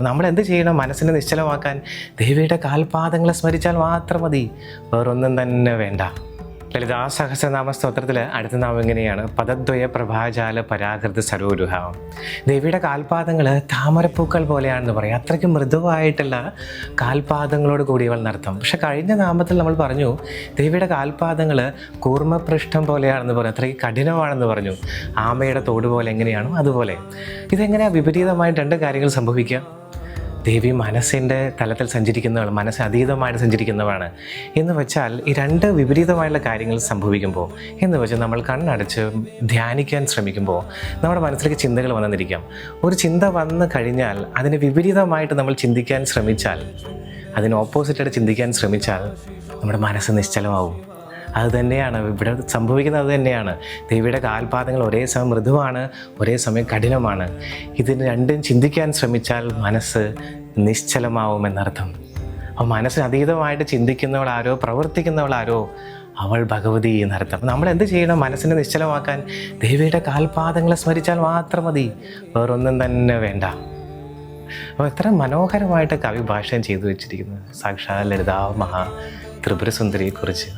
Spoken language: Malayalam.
നമ്മൾ എന്ത് ചെയ്യണം? മനസ്സിനെ നിശ്ചലമാക്കാൻ ദേവിയുടെ കാൽപാദങ്ങളെ സ്മരിച്ചാൽ മാത്രം മതി. വേറൊന്നും തന്നെ വേണ്ട. ലളിതാ സഹസ്രനാമ സ്തോത്രത്തിൽ അടുത്ത നാമം എങ്ങനെയാണ് പദദ്വയ പ്രഭാജാല പരാകൃത സരോരുഹ. ദേവിയുടെ കാൽപാദങ്ങൾ താമരപ്പൂക്കൾ പോലെയാണെന്ന് പറയും. അത്രയ്ക്ക് മൃദുവായിട്ടുള്ള കാൽപാദങ്ങളോട് കൂടിയവൾ നടത്തും പക്ഷെ കഴിഞ്ഞ നാമത്തിൽ നമ്മൾ പറഞ്ഞു ദേവിയുടെ കാൽപാദങ്ങൾ കൂർമ്മപൃഷ്ഠം പോലെയാണെന്ന് പറഞ്ഞു. അത്രയ്ക്ക് കഠിനമാണെന്ന് പറഞ്ഞു. ആമയുടെ തോട് പോലെ എങ്ങനെയാണോ അതുപോലെ. ഇതെങ്ങനെയാണ് വിപരീതമായിട്ട് രണ്ട് കാര്യങ്ങൾ സംഭവിക്കുക? ദേവി മനസ്സിന്റെ തലത്തിൽ സഞ്ചരിക്കുന്നവൾ മനസ്സ് അതീതമായിട്ട് സഞ്ചരിക്കുന്നവാണ് എന്ന് വെച്ചാൽ ഈ രണ്ട് വിപരീതമായുള്ള കാര്യങ്ങൾ സംഭവിക്കുമ്പോൾ എന്ന് വെച്ചാൽ നമ്മൾ കണ്ണടച്ച് ധ്യാനിക്കാൻ ശ്രമിക്കുമ്പോൾ നമ്മുടെ മനസ്സിലേക്ക് ചിന്തകൾ വന്നിരിക്കാം. ഒരു ചിന്ത വന്നു കഴിഞ്ഞാൽ അതിന് വിപരീതമായിട്ട് നമ്മൾ ചിന്തിക്കാൻ ശ്രമിച്ചാൽ അതിന് ഓപ്പോസിറ്റായിട്ട് ചിന്തിക്കാൻ ശ്രമിച്ചാൽ നമ്മുടെ മനസ്സ് നിശ്ചലമാവും. അത് തന്നെയാണ് ഇവിടെ സംഭവിക്കുന്നത് അത് തന്നെയാണ്. ദേവിയുടെ കാൽപാദങ്ങൾ ഒരേ സമയം മൃദുവാണ് ഒരേ സമയം കഠിനമാണ്. ഇതിന് രണ്ടും ചിന്തിക്കാൻ ശ്രമിച്ചാൽ മനസ്സ് നിശ്ചലമാവുമെന്നർത്ഥം. അപ്പോൾ മനസ്സിന് അതീതമായിട്ട് ചിന്തിക്കുന്നവൾ ആരോ പ്രവർത്തിക്കുന്നവൾ ആരോ അവൾ ഭഗവതി എന്നർത്ഥം. നമ്മൾ എന്ത് ചെയ്യണം? മനസ്സിനെ നിശ്ചലമാക്കാൻ ദേവിയുടെ കാൽപാദങ്ങളെ സ്മരിച്ചാൽ മാത്രം മതി. വേറൊന്നും തന്നെ വേണ്ട. അപ്പോൾ എത്ര മനോഹരമായിട്ട് കവി ഭാഷയം ചെയ്തു വെച്ചിരിക്കുന്നത് സാക്ഷാൽ ലളിതാ മഹാ ത്രിപുരസുന്ദരിയെക്കുറിച്ച്.